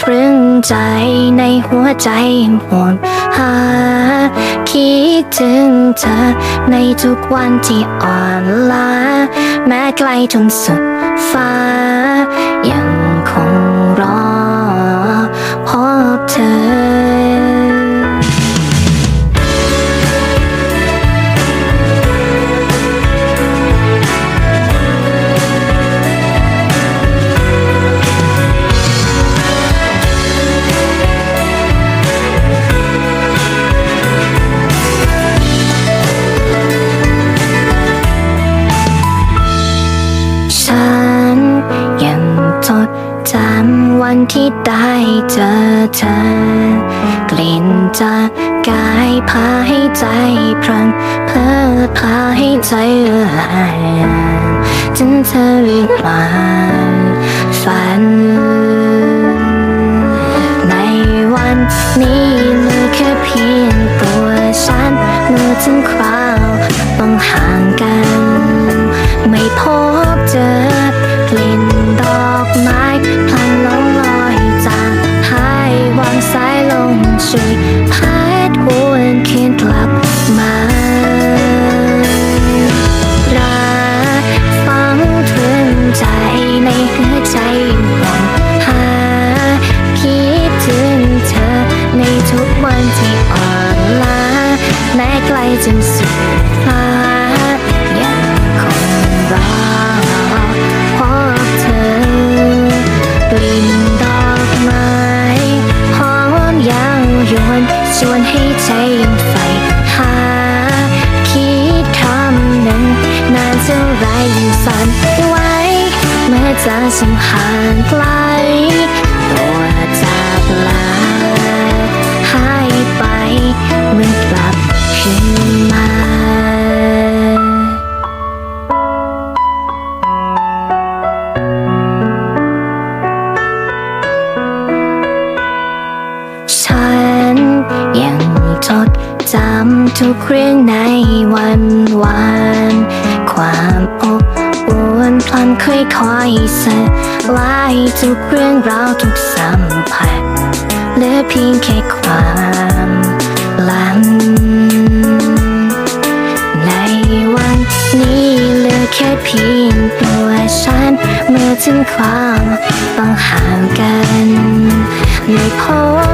ตรึงใจในหัวใจห่วงหา คิดถึงเธอในทุกวันที่อ่อนล้า แม้ไกลจนสุดฟ้า ฉัน ยังจดจำวันที่ได้เจอเธอกลิ่นจากกายพาให้ใจพรันเพลิดพาให้ใจละลายจนเธอเรียกมาฝัน ในวันนี้เหลือแค่เพียงตัวฉันเมื่อถึงครา งช่วยพัดหวนคืนกลับมารักฟังตรึงใจในหัวใจหวังหาคิดถึงเธอในทุกวันที่อ่อนล้าแม้ไกลจนสุด ชวนให้ใจยังใฝ่หา คิดคำหนึ่งนานเท่าไรยังสั่นไหวเมื่อจอฉันห่างไกล จำทุกเรื่องในวันวานความอบอุ่นพลันค่อยๆสลายทุกเรื่องราวทุกสัมผัสเหลือเพียงแค่ความหลังในวันนี้เหลือแค่เพียงตัวฉัน เมื่อถึงความต้องห่างกันไม่พบ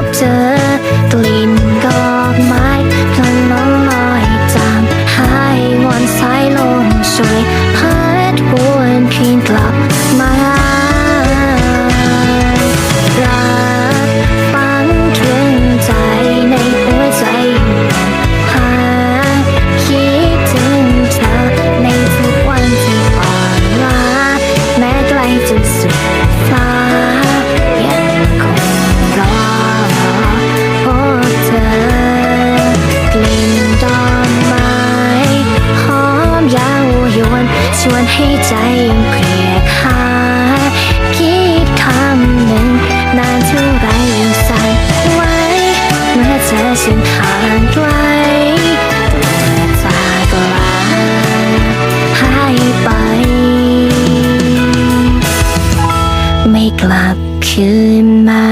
นให้ใจยังเพลียดคาคิดคำหนึ่งนานเท่าไรยังสั่นไหวเมื่อเจอฉันห่างไกลตัวจากลาหายไป ไม่กลับคืนมา